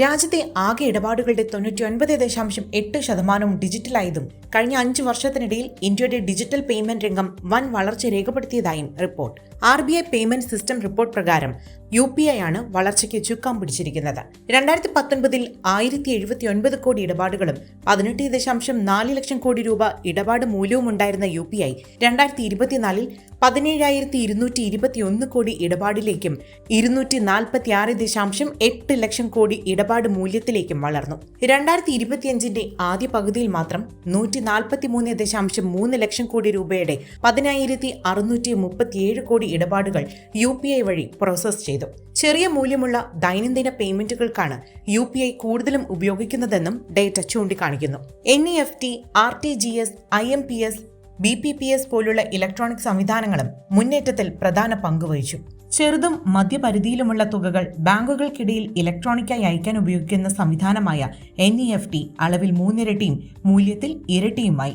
രാജ്യത്തെ ആകെ ഇടപാടുകളുടെ തൊണ്ണൂറ്റി ഒൻപത് ദശാംശം എട്ട് ശതമാനവും ഡിജിറ്റലായതും കഴിഞ്ഞ അഞ്ച് വർഷത്തിനിടയിൽ ഇന്ത്യയുടെ ഡിജിറ്റൽ പേയ്മെന്റ് രംഗം വൻ വളർച്ച രേഖപ്പെടുത്തിയതായും report. R B I payment system report പ്രകാരം യു പി ഐ ആണ് വളർച്ചയ്ക്ക് ചുക്കാൻ പിടിച്ചിരിക്കുന്നത്. രണ്ടായിരത്തി പത്തൊൻപതിൽ ആയിരത്തി എഴുപത്തി ഒൻപത് കോടി ഇടപാടുകളും പതിനെട്ട് ദശാംശം നാല് ലക്ഷം കോടി രൂപ ഇടപാട് മൂല്യവും ഉണ്ടായിരുന്ന യു പി ഐ രണ്ടായിരത്തി ഇരുപത്തിനാലിൽ പതിനേഴായിരത്തി ഇരുന്നൂറ്റി ഇരുപത്തിയൊന്ന് കോടി ഇടപാടിലേക്കും ഇരുന്നൂറ്റി നാൽപ്പത്തി ആറ് ദശാംശം എട്ട് ലക്ഷം കോടി ഇടപാട് മൂല്യത്തിലേക്കും വളർന്നു. രണ്ടായിരത്തി ഇരുപത്തിയഞ്ചിന്റെ ആദ്യ പകുതിയിൽ മാത്രം നൂറ്റി നാൽപ്പത്തി മൂന്ന് ദശാംശം മൂന്ന് ലക്ഷം കോടി രൂപയുടെ പതിനായിരത്തി അറുന്നൂറ്റി മുപ്പത്തിയേഴ് കോടി ഇടപാടുകൾ യു പി ഐ വഴി പ്രോസസ് ചെയ്തു. ചെറിയ മൂല്യമുള്ള ദൈനംദിന പേയ്മെന്റുകൾക്കാണ് യു പി ഐ കൂടുതലും ഉപയോഗിക്കുന്നതെന്നും ഡേറ്റ ചൂണ്ടിക്കാണിക്കുന്നു. N E F T R T G S I M P S B B P S പോലുള്ള ഇലക്ട്രോണിക് സംവിധാനങ്ങളും മുന്നേറ്റത്തിൽ പ്രധാന പങ്കുവഹിച്ചു ചെറുതും മധ്യപരിധിയിലുമുള്ള തുകകൾ ബാങ്കുകൾക്കിടയിൽ ഇലക്ട്രോണിക്കായി അയക്കാൻ ഉപയോഗിക്കുന്ന സംവിധാനമായ എൻ ഇ എഫ് ടി അളവിൽ മൂന്നിരട്ടിയും മൂല്യത്തിൽ ഇരട്ടിയുമായി.